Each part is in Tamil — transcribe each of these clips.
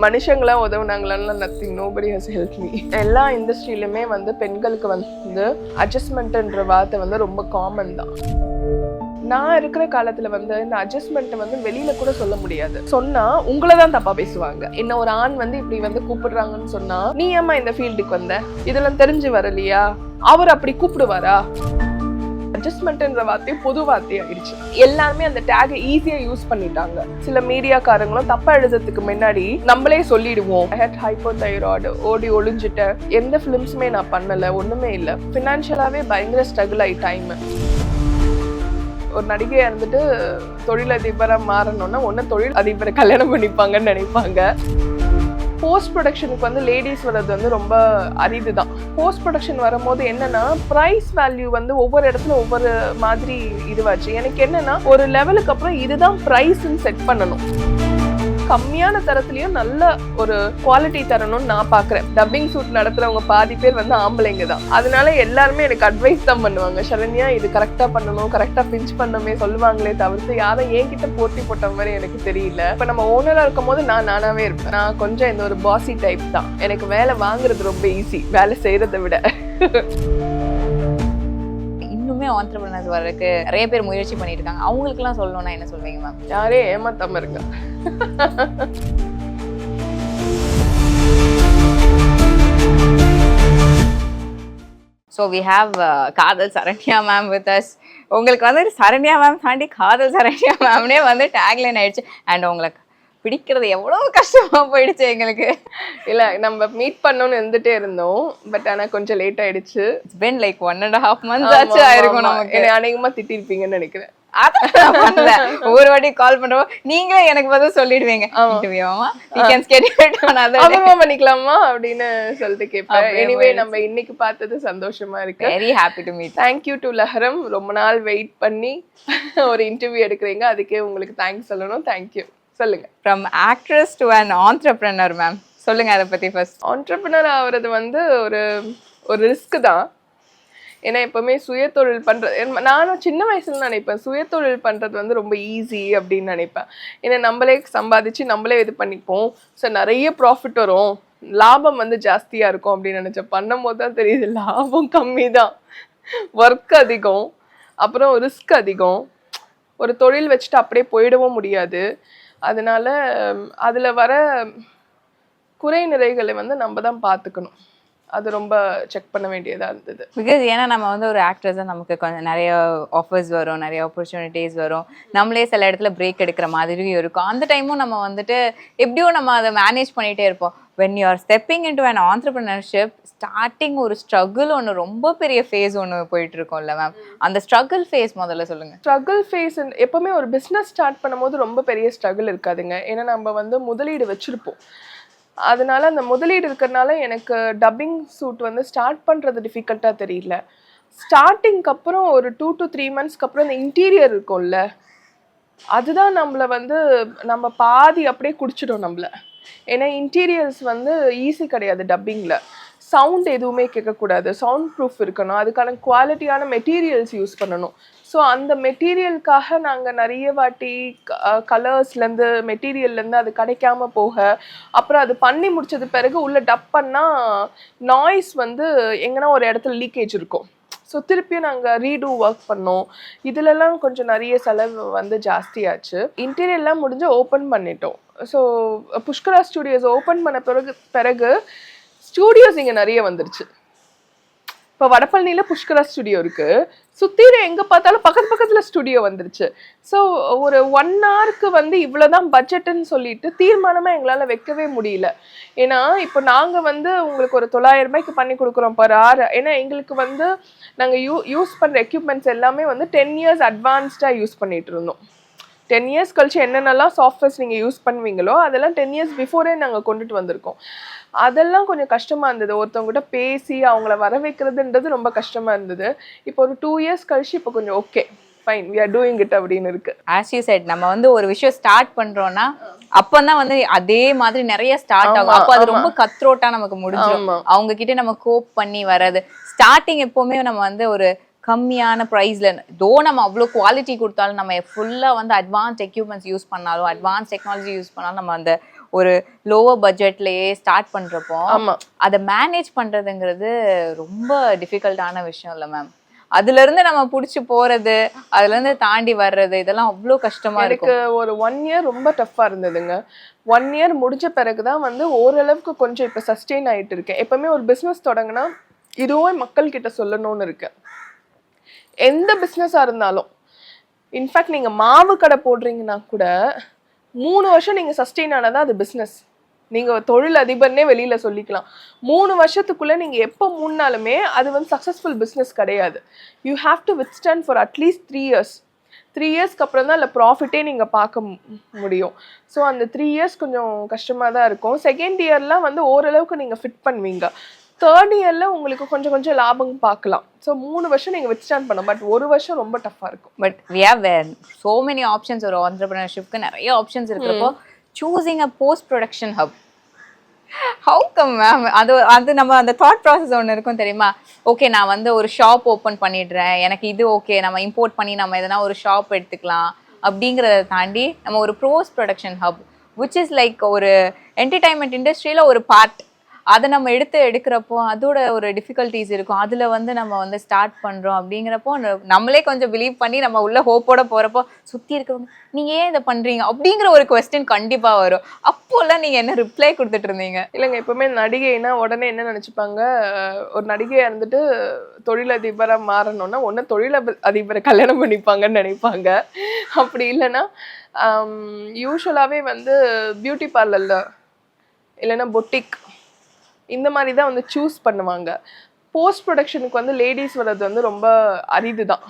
மனுஷங்களா உதவுனாங்களான்னு nothing nobody has help me எல்லா இண்டஸ்ட்ரியிலுமே வந்து பெண்களுக்கு வந்து அட்ஜஸ்ட்மெண்ட்ன்ற வார்த்தை வந்து ரொம்ப காமன் தான். நான் இருக்கிற காலத்தில் வந்து இந்த அட்ஜஸ்ட்மெண்ட்டை வந்து வெளியில கூட சொல்ல முடியாது. சொன்னா உங்களை தான் தப்பா பேசுவாங்க. என்ன ஒரு ஆண் வந்து இப்படி வந்து கூப்பிடுறாங்கன்னு சொன்னா நீ ஏம்மா இந்த ஃபீல்டுக்கு வந்த? இதெல்லாம் தெரிஞ்சு வரலையா? அவர் அப்படி கூப்பிடுவாரா? அட்ஜஸ்ட்மெண்ட்ன்ற வார்த்தை பொது வார்த்தை ஆயிடுச்சு. எல்லாருமே அந்த டேகை ஈஸியா யூஸ் பண்ணிட்டாங்க. சில மீடியாக்காரங்களும் தப்பா எழுதுறதுக்கு முன்னாடி நம்மளே சொல்லிடுவோம். ஹெட் ஹைப்போ தைராய்டு ஓடி ஒளிஞ்சிட்டேன் எந்த ஃபிலிம்ஸுமே நான் பண்ணல ஒண்ணுமே இல்லை. ஃபினான்ஷியலாவே பயங்கர ஸ்ட்ரகிள் ஆகி டைம் ஒரு நடிகையா இருந்துட்டு தொழிலதிபரா மாறணும்னா ஒன்று தொழில் அதிபரை கல்யாணம் பண்ணிப்பாங்கன்னு நினைப்பாங்க. போஸ்ட் ப்ரொடக்ஷனுக்கு வந்து லேடிஸ் வர்றது வந்து ரொம்ப அரிது தான் போஸ்ட் ப்ரொடக்ஷன் வரும்போது என்னன்னா ப்ரைஸ் வேல்யூ வந்து ஒவ்வொரு இடத்துல ஒவ்வொரு மாதிரி இதுவாச்சு. எனக்கு என்னன்னா ஒரு லெவலுக்கு அப்புறம் இதுதான் ப்ரைஸ்ன்னு செட் பண்ணணும். கம்மியான தரத்துலயும் நல்ல ஒரு குவாலிட்டி தரணும்னு நான் பாக்குறேன். டப்பிங் சூட் நடத்துறவங்க பாதி பேர் வந்து ஆம்பளைங்க தான். அதனால எல்லாருமே எனக்கு அட்வைஸ் தான் பண்ணுவாங்க. சரண்யா இது கரெக்டா பண்ணணும் கரெக்டா பிஞ்ச் பண்ணணுமே சொல்லுவாங்களே தவிர்த்து யாரும் என்கிட்ட போட்டி போட்ட மாதிரி எனக்கு தெரியல. இப்ப நம்ம ஓனரா இருக்கும் போது நான் நானாவே இருப்பேன். நான் கொஞ்சம் இந்த ஒரு பாசி டைப் தான். எனக்கு வேலை வாங்குறது ரொம்ப ஈஸி வேலை செய்யறதை விட. இன்னுமே ஆண்டர்பிரினர்ஸ் வர்றதுக்கு நிறைய பேர் முயற்சி பண்ணிட்டு இருக்காங்க அவங்களுக்குலாம் சொல்லணும்னா என்ன சொல்வீங்க மேம் யாரே ஏமாத்தாம இருங்க. ஸோ வி ஹாவ் காதல் சரண்யா மேம் வித் அஸ் உங்களுக்கு வந்து சரண்யா மேம் தாண்டி காதல் சரண்யா மேம்னே வந்து டேக்லைன் ஆயிடுச்சு. அண்ட் உங்களுக்கு பிடிக்கிறது எவ்வளோ கஷ்டமா போயிடுச்சு எங்களுக்கு. இல்ல நம்ம மீட் பண்ணணும்னு இருந்துட்டே இருந்தோம். பட் ஆனா கொஞ்சம் லேட் ஆயிடுச்சு. Pen like one and half months ஆச்சு ஆயிருக்கும் நமக்கு. என்னை அநேகமா திட்டிருப்பீங்கன்னு நினைக்கிறேன். ஒவ்வொரு வாட்டி கால் பண்றோம் நீங்களே எனக்கு பதில் சொல்லிடுவீங்க. பண்ணிக்கலாமா அப்படின்னு சொல்லிட்டு கேட்பேன். எனிவே. நம்ம இன்னைக்கு பார்த்தது சந்தோஷமா இருக்கு. Very happy to meet thank you to லஹரம் ரொம்ப நாள் வெயிட் பண்ணி ஒரு இன்டர்வியூ எடுக்கிறீங்க. அதுக்கே உங்களுக்கு தேங்க்ஸ் சொல்லணும். தேங்க்யூ சொல்லுங்க. From actress to and entrepreneur ma'am சொல்லுங்க அதை பத்தி ஃபர்ஸ்ட் ஆண்டர்பிரனர் ஆகிறது வந்து ஒரு ஒரு ரிஸ்க் தான். ஏன்னா எப்பவுமே சுயதொழில் பண்ணுறது நானும் சின்ன வயசுல நினைப்பேன். சுயதொழில் பண்ணுறது வந்து ரொம்ப ஈஸி அப்படின்னு நினைப்பேன். ஏன்னா நம்மளே சம்பாதிச்சு நம்மளே இது பண்ணிப்போம். ஸோ நிறைய ப்ராஃபிட் வரும். லாபம் வந்து ஜாஸ்தியாக இருக்கும் அப்படின்னு நினச்சேன். பண்ணும் போது தான் தெரியுது லாபம் கம்மி தான். ஒர்க் அதிகம். அப்புறம் ரிஸ்க் அதிகம். ஒரு தொழில் வச்சுட்டு அப்படியே போயிடவும் முடியாது. அதனால அதில் வர குறை நிறைகளை வந்து நம்ம தான் பார்த்துக்கணும். அது ரொம்ப செக் பண்ண வேண்டியதா இருந்தது. பிகாஸ் ஏன்னா நம்ம வந்து ஒரு ஆக்ட்ரஸாக நமக்கு கொஞ்சம் நிறைய ஆஃபர்ஸ் வரும் நிறைய ஆப்பர்ச்சுனிட்டிஸ் வரும். நம்மளே சில இடத்துல பிரேக் எடுக்கிற மாதிரியும் இருக்கும். அந்த டைமும் நம்ம வந்துட்டு எப்படியோ நம்ம அதை மேனேஜ் பண்ணிகிட்டே இருப்போம். When you are stepping into an entrepreneurship starting ஒரு ஸ்ட்ரகிள் ஒன்று ரொம்ப பெரிய ஃபேஸ் ஒன்று போயிட்டு இருக்கோம்ல மேம் அந்த ஸ்ட்ரகிள் ஃபேஸ் முதல்ல சொல்லுங்க. ஸ்ட்ரகிள் ஃபேஸ் எப்பவுமே ஒரு பிஸ்னஸ் ஸ்டார்ட் பண்ணும்போது ரொம்ப பெரிய ஸ்ட்ரகிள் இருக்காதுங்க. ஏன்னா நம்ம வந்து முதலீடு வச்சிருப்போம். அதனால அந்த முதலீடு இருக்கிறதுனால எனக்கு டப்பிங் சூட் வந்து ஸ்டார்ட் பண்ணுறது டிஃபிகல்ட்டாக தெரியல. ஸ்டார்டிங்க்கு அப்புறம் ஒரு டூ டு த்ரீ மந்த்ஸ்க்கு அப்புறம் இந்த இன்டீரியர் இருக்கும்ல அதுதான் நம்மளை வந்து நம்ம பாதி அப்படியே குடிச்சிடும் நம்மள. ஏன்னா இன்டீரியர்ஸ் வந்து ஈஸி கிடையாது டப்பிங்கில் சவுண்ட் எதுவுமே கேட்கக்கூடாது. சவுண்ட் ப்ரூஃப் இருக்கணும். அதுக்கான குவாலிட்டியான மெட்டீரியல்ஸ் யூஸ் பண்ணணும். ஸோ அந்த மெட்டீரியலுக்காக நாங்கள் நிறைய வாட்டி கலர்ஸ்லேருந்து மெட்டீரியல்லேருந்து அது கிடைக்காம போக அப்புறம் அது பண்ணி முடிச்சது பிறகு உள்ளே டப் பண்ணால் நாய்ஸ் வந்து எங்கன்னா ஒரு இடத்துல லீக்கேஜ் இருக்கும். ஸோ திருப்பியும் நாங்கள் ரீடூ ஒர்க் பண்ணோம். இதுலலாம் கொஞ்சம் நிறைய செலவு வந்து ஜாஸ்தியாச்சு. இன்டீரியர்லாம் முடிஞ்சு ஓப்பன் பண்ணிட்டோம். ஸோ புஷ்கரா ஸ்டூடியோஸ் ஓப்பன் பண்ண பிறகு பிறகு ஸ்டூடியோஸ் இங்கே நிறைய வந்துருச்சு. இப்போ வடபழனியில் புஷ்கரா ஸ்டுடியோ இருக்கு. சுத்திர எங்க பார்த்தாலும் பக்கத்து பக்கத்துல ஸ்டுடியோ வந்துருச்சு. ஸோ ஒரு ஒன் ஹவருக்கு வந்து இவ்வளோதான் பட்ஜெட்டுன்னு சொல்லிட்டு தீர்மானமா எங்களால் வைக்கவே முடியல. ஏன்னா இப்போ நாங்க வந்து உங்களுக்கு ஒரு தொள்ளாயிரம் ரூபாய்க்கு பண்ணி கொடுக்குறோம் பர் ஆர் ஏன்னா எங்களுக்கு வந்து நாங்க யூ யூஸ் பண்ற எக்யூப்மெண்ட்ஸ் எல்லாமே வந்து டென் இயர்ஸ் அட்வான்ஸ்டா யூஸ் பண்ணிட்டு இருந்தோம். டென் இயர்ஸ் கழிச்சு என்னென்னலாம் சாஃப்ட்வேர்ஸ் நீங்கள் யூஸ் பண்ணுவீங்களோ அதெல்லாம் டென் இயர்ஸ் பிஃபோரே நாங்கள் கொண்டுட்டு வந்திருக்கோம். அதெல்லாம் கொஞ்சம் கஷ்டமாக இருந்தது. ஒருத்தவங்ககிட்ட பேசி அவங்கள வர வைக்கிறதுன்றது ரொம்ப கஷ்டமாக இருந்தது. இப்போ ஒரு டூ இயர்ஸ் கழிச்சு இப்போ கொஞ்சம் okay fine we are doing it அப்படின்னு இருக்கு. ஆஸ் யூ செட் நம்ம வந்து ஒரு விஷயம் ஸ்டார்ட் பண்றோம்னா அப்பதான் வந்து அதே மாதிரி நிறைய ஸ்டார்ட் ஆகும். அப்போ அது. ரொம்ப கத்ரோட்டா நமக்கு முடிஞ்சிடும். அவங்க கிட்ட நம்ம கோப் பண்ணி வர்றது ஸ்டார்டிங் எப்பவுமே நம்ம வந்து ஒரு கம்மியான ப்ரைஸ்ல தோ நம்ம அவ்வளோ குவாலிட்டி கொடுத்தாலும் நம்ம ஃபுல்லா வந்து அட்வான்ஸ் எக்யூப்மெண்ட்ஸ் யூஸ் பண்ணாலும் அட்வான்ஸ் டெக்னாலஜி யூஸ் பண்ணாலும் நம்ம அந்த ஒரு லோவர் பட்ஜெட்லயே ஸ்டார்ட் பண்றப்போ அதை மேனேஜ் பண்றதுங்கிறது ரொம்ப டிஃபிகல்ட்டான விஷயம் இல்ல மேம் அதுல இருந்து நம்ம புடிச்சு போறது அதுல இருந்து தாண்டி வர்றது இதெல்லாம் அவ்வளோ கஷ்டமா இருக்கும். ஒரு ஒன் இயர் ரொம்ப டஃப்பா இருந்ததுங்க. ஒன் இயர் முடிஞ்ச பிறகுதான் வந்து ஓரளவுக்கு கொஞ்சம் இப்போ சஸ்டெயின் ஆயிட்டு இருக்கேன். எப்பவுமே ஒரு பிஸ்னஸ் தொடங்கினா இதுவும் மக்கள் கிட்ட சொல்லணும்னு இருக்கு. எந்த பிஸ்னஸாக இருந்தாலும் இன்ஃபேக்ட் நீங்கள் மாவு கடை போடுறீங்கன்னா கூட மூணு வருஷம் நீங்கள் சஸ்டெயின் ஆனதா அது பிஸ்னஸ் நீங்கள் தொழில் அதிபர்னே வெளியில் சொல்லிக்கலாம். மூணு வருஷத்துக்குள்ளே நீங்கள் எப்போ மூணுனாலுமே அது வந்து சக்ஸஸ்ஃபுல் பிஸ்னஸ் கிடையாது. You have to withstand for at least three years three இயர்ஸ்க்கு அப்புறம் தான் அதில் ப்ராஃபிட்டே நீங்கள் பார்க்க முடியும். ஸோ அந்த த்ரீ இயர்ஸ் கொஞ்சம் கஷ்டமாக தான் இருக்கும். செகண்ட் இயர்லாம் வந்து ஓரளவுக்கு நீங்கள் ஃபிட் பண்ணுவீங்க. தேர்ட் இயரில் உங்களுக்கு கொஞ்சம் கொஞ்சம் லாபம் பார்க்கலாம். ஸோ மூணு வருஷம் நீங்கள் ஸ்டாண்ட் பண்ணலாம். பட் ஒரு வருஷம் ரொம்ப டஃப்பாக இருக்கும். But we have so many options ஒரு ஆண்டர்பிரினர்ஷிப்க்கு நிறைய ஆப்ஷன்ஸ் இருக்கிறப்போ choosing a post production hub how come ma'am அது அது நம்ம அந்த தாட் ப்ராசஸ் ஒன்று இருக்கும் தெரியுமா? ஓகே நான் வந்து ஒரு ஷாப் ஓப்பன் பண்ணிடுறேன். எனக்கு இது ஓகே நம்ம இம்போர்ட் பண்ணி நம்ம எதனா ஒரு ஷாப் எடுத்துக்கலாம். அப்படிங்கிறத தாண்டி நம்ம ஒரு pros production hub which is like ஒரு என்டர்டைன்மெண்ட் இண்டஸ்ட்ரியில் ஒரு பார்ட் அதை நம்ம எடுத்து எடுக்கிறப்போ அதோட ஒரு டிஃபிகல்ட்டிஸ் இருக்கும். அதில் வந்து நம்ம வந்து ஸ்டார்ட் பண்ணுறோம் அப்படிங்கிறப்போ நம்மளே கொஞ்சம் பிலீவ் பண்ணி நம்ம உள்ள ஹோப்போட போகிறப்போ சுற்றி இருக்கிறவங்க நீங்கள் ஏன் இதை பண்ணுறீங்க அப்படிங்கிற ஒரு கொஸ்டின் கண்டிப்பாக வரும். அப்போல்லாம் நீங்கள் என்ன ரிப்ளை கொடுத்துட்டு இருந்தீங்க? இல்லைங்க எப்பவுமே நடிகைனா உடனே என்ன நினச்சிப்பாங்க? ஒரு நடிகையாக இருந்துட்டு தொழிலதிபராக மாறணும்னா ஒன்று தொழில அதிபரை கல்யாணம் பண்ணிப்பாங்கன்னு நினைப்பாங்க. அப்படி இல்லைன்னா யூஸ்வலாகவே வந்து பியூட்டி பார்லரில் இல்லைன்னா பொட்டிக் இந்த மாதிரி தான் வந்து சூஸ் பண்ணுவாங்க. போஸ்ட் ப்ரொடக்ஷனுக்கு வந்து லேடிஸ் வர்றது வந்து ரொம்ப அரிது தான்.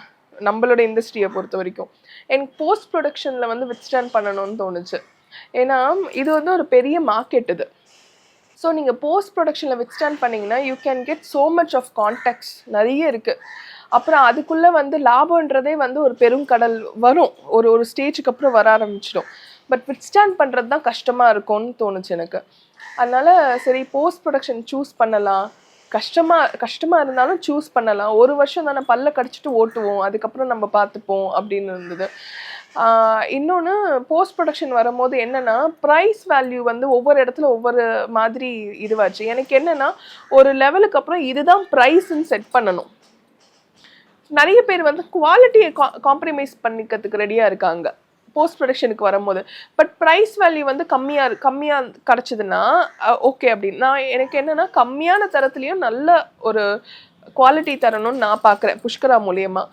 நம்மளோட இண்டஸ்ட்ரியை பொறுத்த வரைக்கும். எனக்கு போஸ்ட் ப்ரொடக்ஷனில் வந்து வித்ஸ்டாண்ட் பண்ணணும்னு தோணுச்சு. ஏன்னா இது வந்து ஒரு பெரிய மார்க்கெட் இது. ஸோ நீங்கள் போஸ்ட் ப்ரொடக்ஷனில் வித்ஸ்டாண்ட் பண்ணீங்கன்னா you can get so much of contacts நிறைய இருக்குது அப்புறம் அதுக்குள்ளே வந்து லாபம்ன்றதே வந்து ஒரு பெருங்கடல் வரும். ஒரு ஒரு ஸ்டேஜுக்கு அப்புறம் வர ஆரம்பிச்சிடும். பட் வித்ஸ்டாண்ட் பண்ணுறது தான் கஷ்டமாக இருக்கும்னு தோணுச்சு எனக்கு. அதனால் சரி போஸ்ட் ப்ரொடக்ஷன் சூஸ் பண்ணலாம். கஷ்டமாக கஷ்டமாக இருந்தாலும் சூஸ் பண்ணலாம். ஒரு வருஷம் தானே பல்ல கடிச்சிட்டு ஓட்டுவோம். அதுக்கப்புறம் நம்ம பார்த்துப்போம் அப்படின்னு இருந்தது. இன்னொன்று போஸ்ட் ப்ரொடக்ஷன் வரும்போது என்னென்னா ப்ரைஸ் வேல்யூ வந்து ஒவ்வொரு இடத்துல ஒவ்வொரு மாதிரி இதுவாச்சு. எனக்கு என்னென்னா ஒரு லெவலுக்கு அப்புறம் இதுதான் ப்ரைஸ்ன்னு செட் பண்ணணும். நிறைய பேர் வந்து குவாலிட்டியை காம்ப்ரமைஸ் பண்ணிக்கிறதுக்கு ரெடியாக இருக்காங்க. போஸ்ட் ப்ரொடக்ஷனுக்கு வரும்போது. பட் ப்ரைஸ் வேல்யூ வந்து கம்மியாக கம்மியாக கிடச்சிதுன்னா ஓகே அப்படின்னு. நான் எனக்கு என்னென்னா கம்மியான தரத்துலேயும் நல்ல ஒரு குவாலிட்டி தரணும்னு நான் பார்க்குறேன் புஷ்கரா மூலியமாக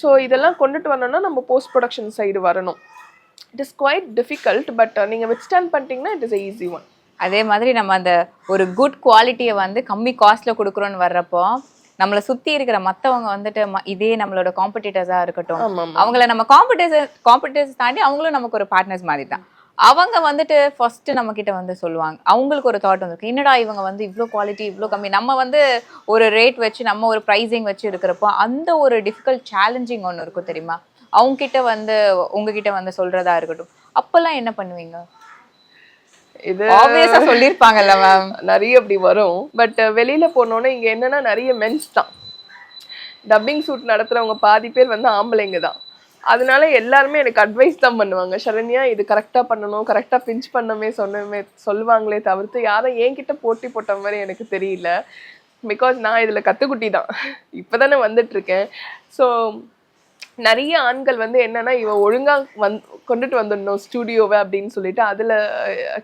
ஸோ இதெல்லாம் கொண்டுட்டு வரணும்னா நம்ம போஸ்ட் ப்ரொடக்ஷன் சைடு வரணும். It is quite difficult but நீங்கள் வித்ஸ்டாண்ட் பண்ணிட்டீங்கன்னா இட் இஸ் ஈஸி ஒன் அதே மாதிரி நம்ம அந்த ஒரு குட் குவாலிட்டியை வந்து கம்மி காஸ்ட்டில் கொடுக்குறோன்னு வர்றப்போ நம்மளை சுத்தி இருக்கிற மத்தவங்க வந்துட்டு இதே நம்மளோட காம்படிட்டர்ஸா இருக்கட்டும். அவங்கள நம்ம காம்படிட்டர் காம்படிட்டர்ஸ் தாண்டி அவங்களும் நமக்கு ஒரு பார்ட்னர்ஸ் மாதிரி தான். அவங்க வந்துட்டு ஃபர்ஸ்ட் நம்ம கிட்ட வந்து சொல்லுவாங்க. அவங்களுக்கு ஒரு தாட் வந்துருக்கு என்னடா இவங்க வந்து இவ்வளோ குவாலிட்டி இவ்வளோ கம்மி? நம்ம வந்து ஒரு ரேட் வச்சு நம்ம ஒரு ப்ரைஸிங் வச்சு இருக்கிறப்போ அந்த ஒரு டிஃபிகல்ட் சேலஞ்சிங் ஒன்று இருக்கும் தெரியுமா? அவங்க கிட்ட வந்து உங்ககிட்ட வந்து சொல்றதா இருக்கட்டும். அப்பெல்லாம் என்ன பண்ணுவீங்க? இது ஆப்வியஸா சொல்லியிருப்பாங்கல்ல மேம் நிறைய அப்படி வரும். பட் வெளியில போனோன்னே இங்க என்னன்னா நிறைய மென்ஸ் தான். டப்பிங் ஷூட் நடத்துறவங்க பாதி பேர் வந்து ஆம்பளைங்க தான். அதனால எல்லாருமே எனக்கு அட்வைஸ் தான் பண்ணுவாங்க. சரண்யா இது கரெக்டாக பண்ணணும். கரெக்டாக பிஞ்ச் பண்ணமே சொன்னமே சொல்லுவாங்களே தவிர்த்து யாரும் என்கிட்ட போட்டி போட்ட மாதிரி எனக்கு தெரியல. பிகாஸ் நான் இதில் கத்துக்குட்டி தான். இப்போ தானே வந்துட்டு இருக்கேன். ஸோ நிறைய ஆண்கள் வந்து என்னன்னா இவ ஒழுங்கா வந் கொண்டுட்டு வந்துடணும் ஸ்டுடியோவை அப்படின்னு சொல்லிட்டு அதுல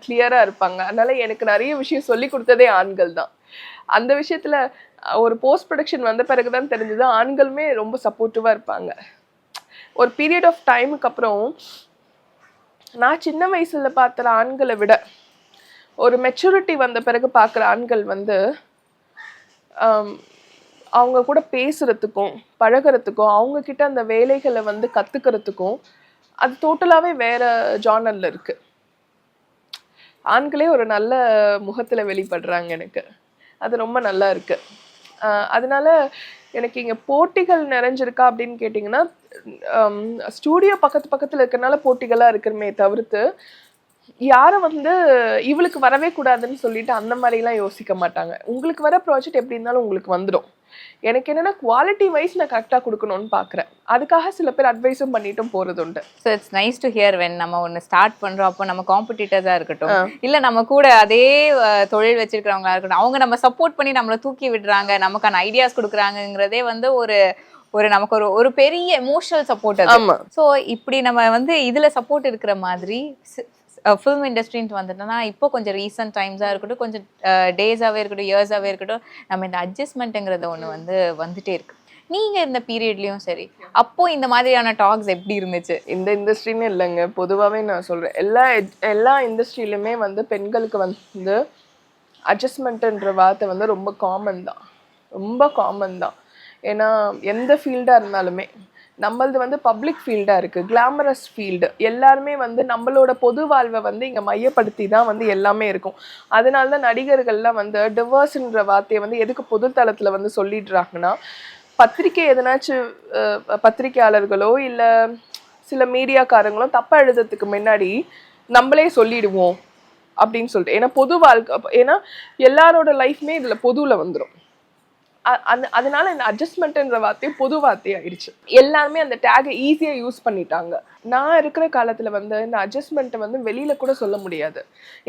கிளியரா இருப்பாங்க. அதனால எனக்கு நிறைய விஷயம் சொல்லி கொடுத்ததே ஆண்கள் தான். அந்த விஷயத்துல ஒரு போஸ்ட் ப்ரொடக்ஷன் வந்த பிறகுதான் தெரிஞ்சது ஆண்களுமே ரொம்ப சப்போர்ட்டிவா இருப்பாங்க. ஒரு பீரியட் ஆஃப் டைமுக்கு அப்புறம் நான் சின்ன வயசுல பார்க்குற ஆண்களை விட ஒரு மெச்சூரிட்டி வந்த பிறகு பார்க்குற ஆண்கள் வந்து அவங்க கூட பேசுகிறதுக்கும் பழகிறதுக்கும் அவங்கக்கிட்ட அந்த வேலைகளை வந்து கற்றுக்கிறதுக்கும் அது டோட்டலாகவே வேறு ஜானர்ல இருக்குது ஆண்களே ஒரு நல்ல முகத்தில் வெளிப்படுறாங்க எனக்கு. அது ரொம்ப நல்லா இருக்குது அதனால் அதனால எனக்கு இங்கே போட்டிகள் நிறைஞ்சிருக்கா அப்படின்னு கேட்டிங்கன்னா ஸ்டூடியோ பக்கத்து பக்கத்தில் இருக்கிறனால போட்டிகளாக இருக்கிறமே தவிர்த்து யாரும் வந்து இவளுக்கு வரவே கூடாதுன்னு சொல்லிட்டு அந்த மாதிரிலாம் யோசிக்க மாட்டாங்க. உங்களுக்கு வர ப்ராஜெக்ட் எப்படி இருந்தாலும் உங்களுக்கு வந்துடும் எனக்கு என்னன்னா குவாலிட்டி வைஸ் நான் கரெக்டாக கொடுக்கணும்னு பார்க்குறேன் அதுக்காக சில பேர் அட்வைஸும் பண்ணிட்டும் போகிறது உண்டு. So it's nice to hear when நம்ம ஒன்று ஸ்டார்ட் பண்றோம் அப்போ நம்ம காம்படிட்டர்ஸாக இருக்கட்டும். இல்ல நம்ம கூட அதே தொழில் வச்சிருக்கிறவங்களா இருக்கட்டும் அவங்க நம்ம சப்போர்ட் பண்ணி நம்மளை தூக்கி விடுறாங்க நமக்கான ஐடியாஸ் கொடுக்குறாங்கங்கிறதே வந்து ஒரு ஒரு நமக்கு ஒரு ஒரு பெரிய எமோஷனல் சப்போர்ட் அது. ஸோ இப்படி நம்ம வந்து இதுல சப்போர்ட் இருக்கிற மாதிரி ஃபிலிம் இண்டஸ்ட்ரின்ட்டு வந்துட்டோம்னா இப்போ கொஞ்சம் ரீசெண்ட் டைம்ஸாக இருக்கட்டும் கொஞ்சம் டேஸாகவே இருக்கட்டும் இயர்ஸாகவே இருக்கட்டும் நம்ம இந்த அட்ஜஸ்ட்மெண்ட்டுங்கிறத ஒன்று வந்து வந்துட்டே இருக்கு. நீங்க இந்த பீரியட்லயும் சரி அப்போ இந்த மாதிரியான டாக்ஸ் எப்படி இருந்துச்சு? இந்த இண்டஸ்ட்ரின்னு இல்லைங்க. பொதுவாகவே நான் சொல்கிறேன் எல்லா எல்லா இண்டஸ்ட்ரியிலுமே வந்து பெண்களுக்கு வந்து அட்ஜஸ்ட்மெண்ட்டுன்ற வார்த்தை வந்து ரொம்ப காமன் தான். ரொம்ப காமன் தான். ஏன்னா எந்த ஃபீல்டாக இருந்தாலுமே நம்மளது வந்து பப்ளிக் ஃபீல்டாக இருக்குது கிளாமரஸ் ஃபீல்டு எல்லாருமே வந்து நம்மளோட பொது வாழ்வை வந்து இங்கே மையப்படுத்தி தான் வந்து எல்லாமே இருக்கும். அதனால தான் நடிகர்கள்லாம் வந்து டிவர்ஸ்ன்ற வார்த்தையை வந்து எதுக்கு பொது தளத்தில் வந்து சொல்லிடுறாங்கன்னா பத்திரிக்கை எதனாச்சும் பத்திரிகையாளர்களோ பத்திரிக்கையாளர்களோ இல்லை சில மீடியாக்காரங்களோ தப்பாக எழுதுறதுக்கு முன்னாடி நம்மளே சொல்லிடுவோம் அப்படின்னு சொல்லிட்டு. ஏன்னா பொது வாழ்க்கை ஏன்னா எல்லாரோட லைஃப்மே இதில் பொதுவில் வந்துடும் அந்த அதனால இந்த அட்ஜஸ்ட்மெண்ட்ன்ற வார்த்தை பொது வார்த்தை ஆயிடுச்சு. எல்லாருமே அந்த டேகை ஈஸியாக யூஸ் பண்ணிட்டாங்க. நான் இருக்கிற காலத்தில் வந்து இந்த அட்ஜஸ்ட்மெண்ட்டை வந்து வெளியில் கூட சொல்ல முடியாது.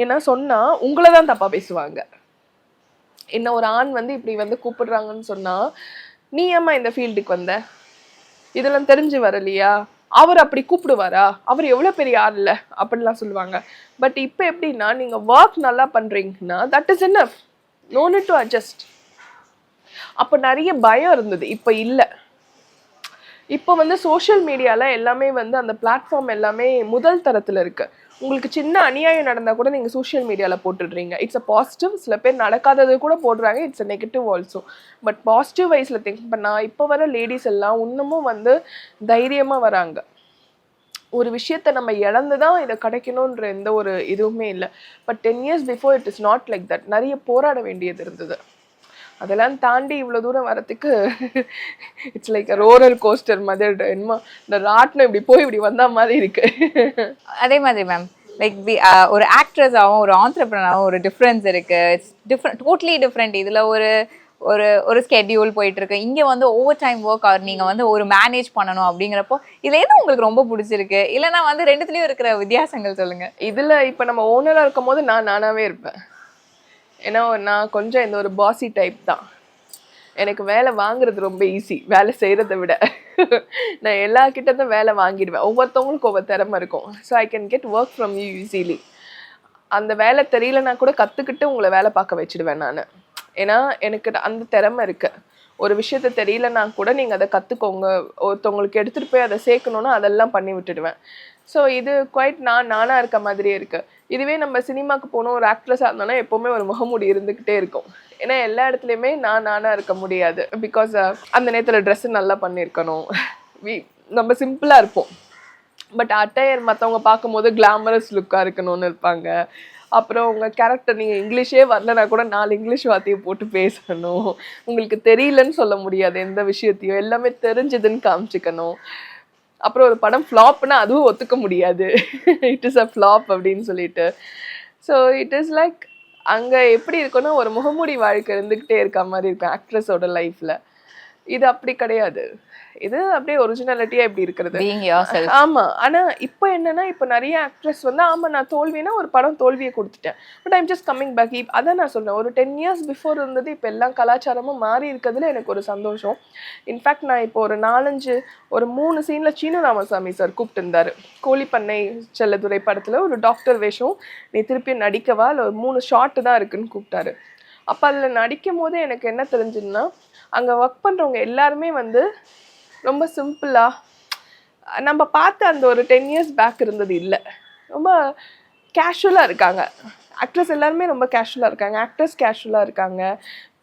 ஏன்னா சொன்னால் உங்களை தான் தப்பாக பேசுவாங்க. என்ன ஒரு ஆண் வந்து இப்படி வந்து கூப்பிடுறாங்கன்னு சொன்னால் நீ ஏம்மா இந்த ஃபீல்டுக்கு வந்த? இதெல்லாம் தெரிஞ்சு வரலையா? அவர் அப்படி கூப்பிடுவாரா? அவர் எவ்வளோ பெரிய ஆள் இல்லை? அப்படிலாம் சொல்லுவாங்க. பட் இப்போ எப்படின்னா நீங்கள் ஒர்க் நல்லா பண்ணுறீங்கன்னா that is enough. No need to adjust அப்போ நிறைய பயம் இருந்தது. இப்போ இல்லை. இப்போ வந்து சோஷியல் மீடியாவில் எல்லாமே வந்து அந்த பிளாட்ஃபார்ம் எல்லாமே முதல் தரத்தில் இருக்குது உங்களுக்கு சின்ன அநியாயம் நடந்தால் கூட நீங்கள் சோஷியல் மீடியாவில் போட்டுடுறீங்க. இட்ஸ் அ பாசிட்டிவ் சில பேர் நடக்காதது கூட போடுறாங்க. It's a negative also but positive வைஸில் திங்க் பண்ணால் இப்போ வர லேடிஸ் எல்லாம் இன்னமும் வந்து தைரியமாக வராங்க. ஒரு விஷயத்தை நம்ம இழந்து தான் இதை கிடைக்கணுன்ற எந்த ஒரு இதுவுமே இல்லை. But ten years before it is not like that நிறைய போராட வேண்டியது இருந்தது. அதெல்லாம் தாண்டி இவ்வளோ தூரம் வரத்துக்கு இட்ஸ் லைக் ரோலர் கோஸ்டர் மாதிரி என்னமோ இந்த ராட்டினம் இப்படி போய் இப்படி வந்த மாதிரி இருக்கு. அதே மாதிரி மேம் லைக் ஒரு ஆக்ட்ரஸாகவும் ஒரு ஆண்டர்பிரனராகவும் ஒரு டிஃப்ரென்ஸ் இருக்கு. இட்ஸ் டிஃப்ரெண்ட் டோட்லி டிஃப்ரெண்ட் இதுல ஒரு ஒரு ஒரு ஸ்கெட்யூல் போயிட்டு இருக்கு இங்க வந்து ஓவர் டைம் ஒர்க் ஆர் நீங்க வந்து ஒரு மேனேஜ் பண்ணணும் அப்படிங்கிறப்போ இதுல எது உங்களுக்கு ரொம்ப பிடிச்சிருக்கு? இல்லைன்னா வந்து ரெண்டுத்துலயும் இருக்கிற வித்தியாசங்கள் சொல்லுங்க. இதுல இப்போ நம்ம ஓனராக இருக்கும் போது நான் நானாவே இருப்பேன். ஏன்னா நான் கொஞ்சம் இந்த ஒரு பாசி டைப் தான். எனக்கு வேலை வாங்குறது ரொம்ப ஈஸி வேலை செய்கிறத விட. நான் எல்லா கிட்டதும் வேலை வாங்கிடுவேன். ஒவ்வொருத்தவங்களுக்கும் ஒவ்வொரு திறமை இருக்கும். So I can get work from you easily அந்த வேலை தெரியலனா கூட கற்றுக்கிட்டு உங்களை வேலை பார்க்க வச்சுடுவேன் நான். ஏன்னா எனக்கு அந்த திறமை இருக்குது ஒரு விஷயத்த தெரியலனா கூட நீங்கள் அதை கற்றுக்கோங்க ஒருத்தவங்களுக்கு எடுத்துகிட்டு போய் அதை சேர்க்கணுன்னா அதெல்லாம் பண்ணி விட்டுடுவேன். ஸோ இது குவைட் நான் நானாக இருக்க மாதிரியே இருக்குது இதுவே நம்ம சினிமாக்கு போனோம் ஒரு ஆக்ட்ரஸாக இருந்தோம்னா எப்போவுமே ஒரு முகமூடி இருந்துக்கிட்டே இருக்கும். ஏன்னா எல்லா இடத்துலையுமே நான் நானாக இருக்க முடியாது. பிகாஸ் uh, அந்த நேரத்தில் ட்ரெஸ்ஸு நல்லா பண்ணியிருக்கணும் வி- நம்ம சிம்பிளாக இருப்போம். பட் அட்டையர் மற்றவங்க பார்க்கும்போது கிளாமரஸ் லுக்காக இருக்கணும்னு இருப்பாங்க. அப்புறம் உங்கள் கேரக்டர் நீங்கள் இங்கிலீஷே வரலனா கூட நாலு இங்கிலீஷ் வார்த்தையை போட்டு பேசணும். உங்களுக்கு தெரியலன்னு சொல்ல முடியாது எந்த விஷயத்தையும். எல்லாமே தெரிஞ்சதுன்னு காமிச்சிக்கணும். அப்புறம் ஒரு படம் ஃப்ளாப்னா அதுவும் ஒத்துக்க முடியாது. இட் இஸ் அ ஃப்ளாப் அப்படின்னு சொல்லிட்டு. ஸோ இட் இஸ் லைக் அங்கே எப்படி இருக்குன்னா ஒரு முகமூடி வாழ்க்கை இருந்துக்கிட்டே இருக்க மாதிரி இருக்கும் ஆக்ட்ரஸோட லைஃப்பில் இது அப்படி கிடையாது. இது அப்படியே ஒரிஜினாலிட்டியாக இப்படி இருக்கிறது. ஆமா. ஆனா இப்போ என்னன்னா இப்போ நிறைய ஆக்ட்ரஸ் வந்து ஆமா நான் தோல்வினா ஒரு படம் தோல்வியை கொடுத்துட்டேன். But I'm just coming back அதான் நான் சொல்றேன். ஒரு டென் இயர்ஸ் பிஃபோர் இருந்தது இப்போ எல்லா கலாச்சாரமும் மாறி இருக்கிறதுல எனக்கு ஒரு சந்தோஷம். இன்ஃபேக்ட் நான் இப்போ ஒரு நாலஞ்சு ஒரு மூணு சீன்ல சீனு ராமசாமி சார் கூப்பிட்டு இருந்தாரு கோழிப்பண்ணை செல்லதுரை படத்துல ஒரு டாக்டர் வேஷம். நீ திருப்பி நடிக்கவா இல்லை ஒரு மூணு ஷாட்டு தான் இருக்குன்னு கூப்பிட்டாரு. அப்போ அதில் நடிக்கும் போது எனக்கு என்ன தெரிஞ்சதுன்னா அங்கே ஒர்க் பண்ணுறவங்க எல்லாருமே வந்து ரொம்ப சிம்பிளாக நம்ம பார்த்த அந்த ஒரு டென் இயர்ஸ் பேக் இருந்தது இல்லை. ரொம்ப கேஷுவலாக இருக்காங்க. ஆக்ட்ரஸ் எல்லாருமே ரொம்ப கேஷுவலாக இருக்காங்க. ஆக்டர்ஸ் கேஷுவலாக இருக்காங்க.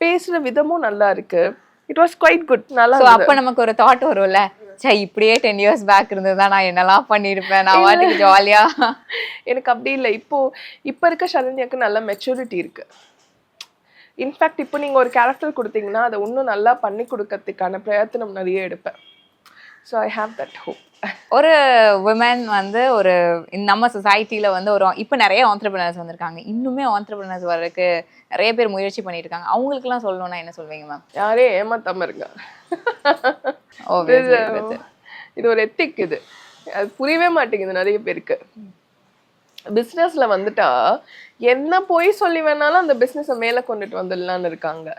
பேசுகிற விதமும் நல்லா இருக்கு. இட் வாஸ் குவைட் குட் நல்லா. அப்ப நமக்கு ஒரு தாட் வரும்ல. சே இப்படியே டென் இயர்ஸ் பேக் இருந்ததுதான் நான் என்னெல்லாம் பண்ணியிருப்பேன்? நான் வாட்டுக்கு ஜாலியா எனக்கு அப்படி இல்லை. இப்போ இப்போ இருக்க சரண்யாக்கு நல்ல மெச்சூரிட்டி இருக்கு. இன்ஃபேக்ட் இப்போ நீங்கள் ஒரு கேரக்டர் கொடுத்தீங்கன்னா அதை இன்னும் நல்லா பண்ணி கொடுக்கறதுக்கான பிரயத்தனம் நிறைய எடுப்பேன். So I have that hope ஒரு விமன் வந்து ஒரு நம்ம சொசைட்டில வந்து ஒரு இப்போ நிறைய ஆண்டர்பிரினர்ஸ் வந்திருக்காங்க. இன்னுமே ஆண்டர்பிரினர்ஸ் வர்றதுக்கு நிறைய பேர் முயற்சி பண்ணிட்டு இருக்காங்க அவங்களுக்குலாம் சொல்லணும்னா என்ன சொல்வீங்க மேம் யாரையும் ஏமாத்தாம இருங்க. இது இது ஒரு எத்திக் இது. அது புரியவே மாட்டேங்குது நிறைய பேருக்கு. பிஸ்னஸ்ல வந்துட்டா என்ன போய் சொல்லி வேணாலும் அந்த பிஸ்னஸை மேலே கொண்டுட்டு வந்துடலான்னு இருக்காங்க.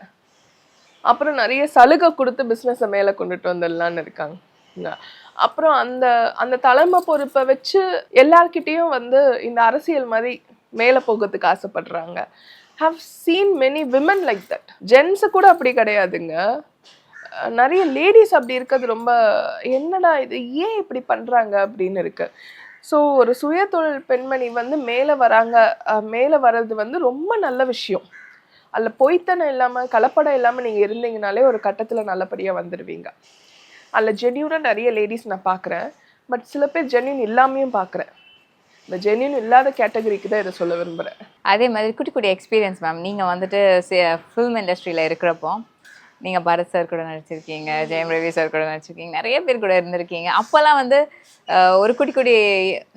அப்புறம் நிறைய சலுகை கொடுத்து பிஸ்னஸை மேலே கொண்டுட்டு வந்துடலான்னு இருக்காங்க. அப்புறம் அந்த அந்த தலைமை பொறுப்பை வச்சு எல்லார்கிட்டேயும் வந்து இந்த அரசியல் மாதிரி மேலே போகிறதுக்கு ஆசைப்படுறாங்க. How seen many women like that gents கூட அப்படி கிடையாதுங்க. நிறைய லேடிஸ் அப்படி இருக்கிறது ரொம்ப என்னடா இது ஏன் இப்படி பண்ணுறாங்க அப்படின்னு இருக்குது ஸோ ஒரு சுயதொழில் பெண்மணி வந்து மேலே வராங்க மேலே வர்றது வந்து ரொம்ப நல்ல விஷயம். அதில் பொய்த்தனம் இல்லாமல் கலப்படம் இல்லாமல் நீங்கள் இருந்தீங்கனாலே ஒரு கட்டத்தில் நல்லபடியாக வந்துடுவீங்க அதில் ஜென்யூனாக நிறைய லேடிஸ் நான் பார்க்குறேன். பட் சில பேர் ஜென்யூன் இல்லாமையும் பார்க்குறேன். இந்த ஜென்யூன் இல்லாத கேட்டகரிக்கு தான் இதை சொல்ல விரும்புகிறேன் அதே மாதிரி குட்டி குட்டி எக்ஸ்பீரியன்ஸ் மேம் நீங்கள் வந்துட்டு ஃபிலிம் இண்டஸ்ட்ரியில் இருக்கிறப்போ நீங்கள் பரத் சார் கூட நடிச்சிருக்கீங்க ஜெயம் ரவி சார் கூட நடிச்சிருக்கீங்க நிறைய பேர் கூட இருந்திருக்கீங்க. அப்போல்லாம் வந்து ஒரு குட்டி குட்டி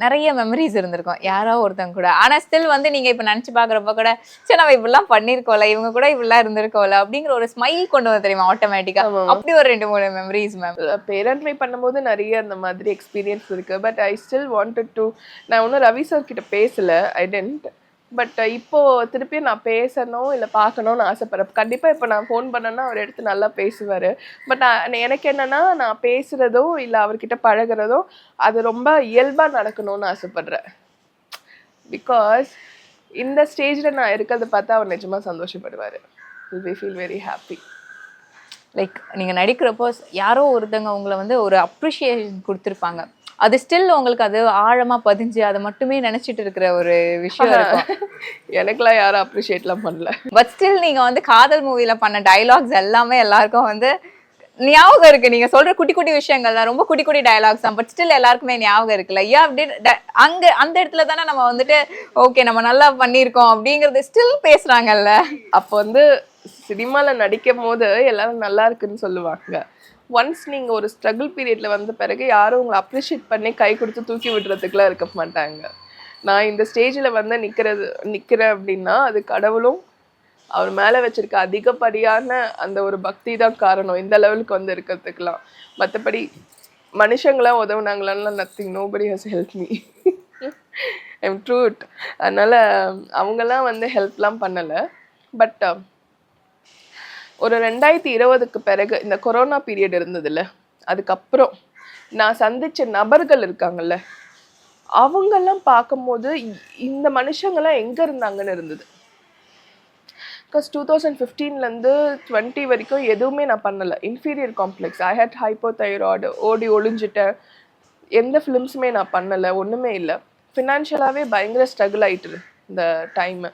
நிறைய மெமரிஸ் இருந்திருக்கும். யாரோ ஒருத்தவங்க கூட. ஆனால் ஸ்டில் வந்து நீங்கள் இப்போ நினச்சி பார்க்குறப்ப கூட சரி நம்ம இப்படிலாம் பண்ணியிருக்கோம்ல இவங்க கூட இப்படிலாம் இருந்திருக்கோம்ல அப்படிங்கிற ஒரு ஸ்மைல் கொண்டு வந்து தெரியுமா ஆட்டோமேட்டிக்காக. அப்படி ஒரு ரெண்டு மூணு மெமரிஸ் மேம் பேரண்ட்மை பண்ணும்போது நிறைய அந்த மாதிரி எக்ஸ்பீரியன்ஸ் இருக்கு. But I still wanted to நான் ஒன்றும் ரவி சார் கிட்ட பேசல. ஐ டென்ட் பட் uh, இப்போ திருப்பி நான் பேசணும் இல்லை பார்க்கணும்னு ஆசைப்படுறேன். கண்டிப்பாக இப்போ நான் ஃபோன் பண்ணேன்னா அவர் எடுத்து நல்லா பேசுவார். பட் எனக்கு என்னென்னா நான் பேசுகிறதோ இல்லை அவர்கிட்ட பழகுறதோ அது ரொம்ப இயல்பாக நடக்கணும்னு ஆசைப்பட்றேன். பிகாஸ் இந்த ஸ்டேஜில் நான் இருக்கிறத பார்த்தா அவர் நிஜமாக சந்தோஷப்படுவார். Will be feel very happy like நீங்கள் நடிக்கிறப்போ யாரோ ஒருத்தவங்க உங்களை வந்து ஒரு அப்ரிஷியேஷன் கொடுத்துருப்பாங்க. அது ஸ்டில் உங்களுக்கு அது ஆழமா பதிஞ்சு அதை மட்டுமே நினைச்சிட்டு இருக்கிற ஒரு விஷயம் இருக்கும். எனக்கெல்லாம் யாரும் அப்ரிஷியேட்லாம் பண்ணல. பட் ஸ்டில் நீங்க வந்து காதல் மூவில பண்ண டயலாக்ஸ் எல்லாமே எல்லாருக்கும் வந்து ஞாபகம் இருக்கு. நீங்க சொல்ற குட்டி குட்டி விஷயங்கள் தான். ரொம்ப குட்டி குட்டி டயலாக்ஸ் தான். பட் ஸ்டில் எல்லாருக்குமே ஞாபகம் இருக்குல்ல. ஏன் அப்படி அங்க அந்த இடத்துல தானே நம்ம வந்துட்டு ஓகே நம்ம நல்லா பண்ணியிருக்கோம் அப்படிங்கறது ஸ்டில் பேசுறாங்கல்ல. அப்போ வந்து சினிமாவில் நடிக்கும் போது எல்லாரும் நல்லா இருக்குன்னு சொல்லுவாங்க. ஒன்ஸ் நீங்கள் ஒரு ஸ்ட்ரகிள் பீரியடில் வந்த பிறகு யாரும் உங்களை அப்ரிஷியேட் பண்ணி கை கொடுத்து தூக்கி விடுறதுக்குலாம் இருக்க மாட்டாங்க. நான் இந்த ஸ்டேஜில் வந்து நிற்கிறது நிற்கிறேன் அப்படின்னா அது கடவுளும் அவர் மேலே வச்சிருக்க அதிகப்படியான அந்த ஒரு பக்தி தான் காரணம். இந்த லெவலுக்கு வந்து இருக்கிறதுக்கெலாம் மற்றபடி மனுஷங்களாம் உதவுனாங்களான்லாம் nothing nobody has help me I'm Druk அதனால் அவங்கெல்லாம் வந்து ஹெல்ப்லாம் பண்ணலை. பட் ஒரு ரெண்டாயிரத்தி இருபதுக்கு பிறகு இந்த கொரோனா பீரியட் இருந்ததுல அதுக்கப்புறம் நான் சந்திச்ச நபர்கள் இருக்காங்கல்ல அவங்கெல்லாம் பார்க்கும்போது இந்த மனுஷங்கெல்லாம் எங்கே இருந்தாங்கன்னு இருந்தது. பிகாஸ் டூ தௌசண்ட் ஃபிஃப்டீன்லேருந்து டுவெண்ட்டி வரைக்கும் எதுவுமே நான் பண்ணலை. Inferior complex I had hypothyroid ஓடி ஒளிஞ்சிட்டேன். எந்த ஃபிலிம்ஸுமே நான் பண்ணலை. ஒன்றுமே இல்லை. ஃபினான்ஷியலாகவே பயங்கர ஸ்ட்ரகிள் ஆயிட்டு இந்த டைமு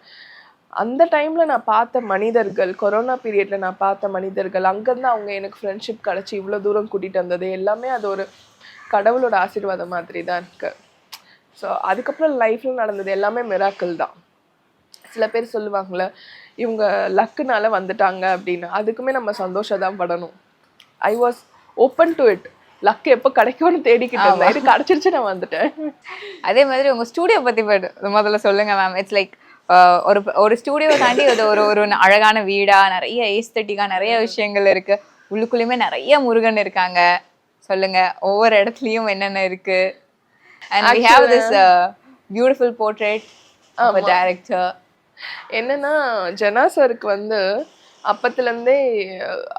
அந்த டைமில் நான் பார்த்த மனிதர்கள் கொரோனா பீரியடில் நான் பார்த்த மனிதர்கள் அங்கேருந்து அவங்க எனக்கு ஃப்ரெண்ட்ஷிப் கிடச்சி இவ்வளோ தூரம் கூட்டிகிட்டு வந்தது எல்லாமே அது ஒரு கடவுளோட ஆசீர்வாதம் மாதிரி தான் இருக்கு. ஸோ அதுக்கப்புறம் லைஃப்பில் நடந்தது எல்லாமே மிராக்கிள் தான். சில பேர் சொல்லுவாங்கள்ல இவங்க லக்குனால வந்துட்டாங்க அப்படின்னு. அதுக்குமே நம்ம சந்தோஷம் தான் படணும். I was open to it luck எப்போ கிடைக்கும்னு தேடிக்கிட்டு இருந்தேன். இது கிடச்சிருச்சு நான் வந்துட்டேன். அதே மாதிரி உங்க ஸ்டூடியோ பட் முதல்ல சொல்லுங்க மேம் இட்ஸ் லைக் ஒரு ஒரு ஸ்டூடியோ தாண்டி அது ஒரு ஒரு அழகான வீடா நிறைய ஏஸ்தட்டிக்கா நிறைய விஷயங்கள் இருக்கு. உள்ளுக்குள்ளயுமே நிறைய முருகன் இருக்காங்க. சொல்லுங்க ஒவ்வொரு இடத்துலயும் என்னென்ன இருக்கு? And we have this beautiful portrait director என்னன்னா ஜனா சாருக்கு வந்து அப்பத்துலேருந்தே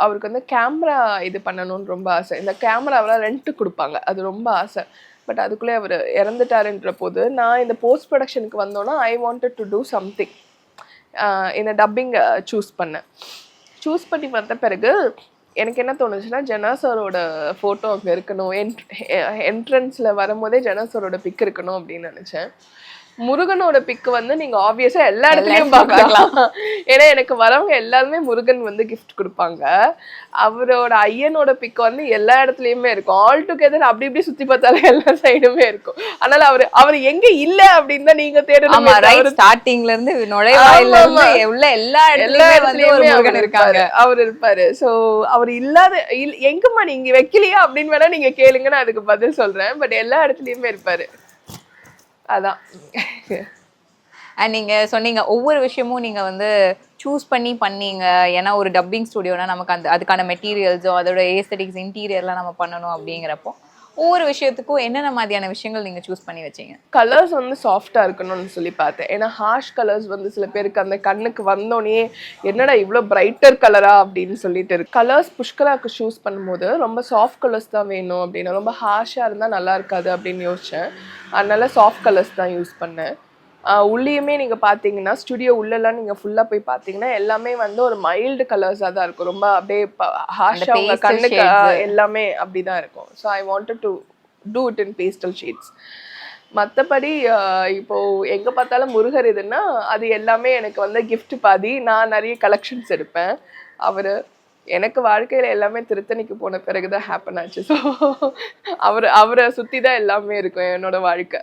அவருக்கு வந்து கேமரா இது பண்ணணும்னு ரொம்ப ஆசை. இந்த கேமராவெலாம் ரெண்ட்டு கொடுப்பாங்க. அது ரொம்ப ஆசை. பட் அதுக்குள்ளே அவர் இறந்துட்டாருன்ற போது நான் இந்த போஸ்ட் ப்ரொடக்ஷனுக்கு வந்தோன்னா I wanted to do something இந்த டப்பிங்கை சூஸ் பண்ணேன். சூஸ் பண்ணி வந்த பிறகு எனக்கு என்ன தோணுச்சுன்னா ஜனா சாரோட ஃபோட்டோ அங்கே இருக்கணும். என் என்ட்ரன்ஸில் வரும்போதே ஜனா சாரோட பிக் இருக்கணும் அப்படின்னு நினச்சேன். முருகனோட பிக் வந்து நீங்க ஆப்வியஸா எல்லா இடத்துலயும் பார்க்கலாம். ஏன்னா எனக்கு வரவங்க எல்லாருமே முருகன் வந்து gift கொடுப்பாங்க. அவரோட ஐயனோட பிக் வந்து எல்லா இடத்துலயுமே இருக்கும். ஆல் டுகெதர் அப்படி இப்படி சுத்தி பார்த்தாலும் எல்லா சைடுமே இருக்கும். அதனால அவர் அவர் எங்க இல்ல அப்படின்னு தான் நீங்க தேடணுமே ரைட் ஸ்டார்டிங்ல இருந்து நுழைவாயில இருந்து உள்ள எல்லா எல்லா இடத்துலயுமே முருகன் இருக்காரு அவர் இருப்பாரு. சோ அவர் இல்லாத இல்- எங்கம்மா நீங்க வைக்கலையா அப்படின்னு வேணா நீங்க கேளுங்க நான் அதுக்கு பதில் சொல்றேன். பட் எல்லா இடத்துலயுமே இருப்பாரு. அதான். அண்ட் நீங்க சொன்னீங்க ஒவ்வொரு விஷயமும் நீங்க வந்து சூஸ் பண்ணி பண்ணீங்க. ஏன்னா ஒரு டப்பிங் ஸ்டுடியோனா நமக்கு அந்த அதுக்கான மெட்டீரியல்ஸோ அதோட ஏஸ்தட்டிக்ஸ் இன்டீரியர்லாம் நம்ம பண்ணணும் அப்படிங்கிறப்போ ஒவ்வொரு விஷயத்துக்கும் என்னென்ன மாதிரியான விஷயங்கள் நீங்கள் சூஸ் பண்ணி வச்சீங்க? கலர்ஸ் வந்து சாஃப்டாக இருக்கணும்னு சொல்லி பார்த்தேன். ஏன்னா ஹார்ஷ் கலர்ஸ் வந்து சில பேருக்கு அந்த கண்ணுக்கு வந்தோடனே என்னடா இவ்வளோ பிரைட்டர் கலரா அப்படின்னு சொல்லிட்டு இருக்கு. கலர்ஸ் புஷ்கராக்கு சூஸ் பண்ணும்போது ரொம்ப சாஃப்ட் கலர்ஸ் தான் வேணும் அப்படின்னு ரொம்ப ஹார்ஷாக இருந்தால் நல்லா இருக்காது அப்படின்னு யோசிச்சேன். அதனால சாஃப்ட் கலர்ஸ் தான் யூஸ் பண்ணேன். உள்ளேயுமே நீங்க பாத்தீங்கன்னா ஸ்டுடியோ உள்ளெல்லாம் நீங்க ஃபுல்லா போய் பாத்தீங்கன்னா எல்லாமே வந்து ஒரு மைல்டு கலர்ஸா தான் இருக்கும். ரொம்ப அப்படியே ஹார்ஷா உங்க pastel கண்ணுக்கு எல்லாமே அப்படிதான் இருக்கும். So I wanted to do it in pastel sheets மற்றபடி இப்போ எங்க பார்த்தாலும் முருகர் இதுன்னா அது எல்லாமே எனக்கு வந்து gift பாதி. நான் நிறைய கலெக்ஷன்ஸ் எடுப்பேன். அவர் எனக்கு வாழ்க்கையில எல்லாமே திருத்தணிக்கு போன பிறகுதான் ஹேப்பன் ஆச்சு. ஸோ அவர் அவரை சுத்தி தான் எல்லாமே இருக்கும் என்னோட வாழ்க்கை.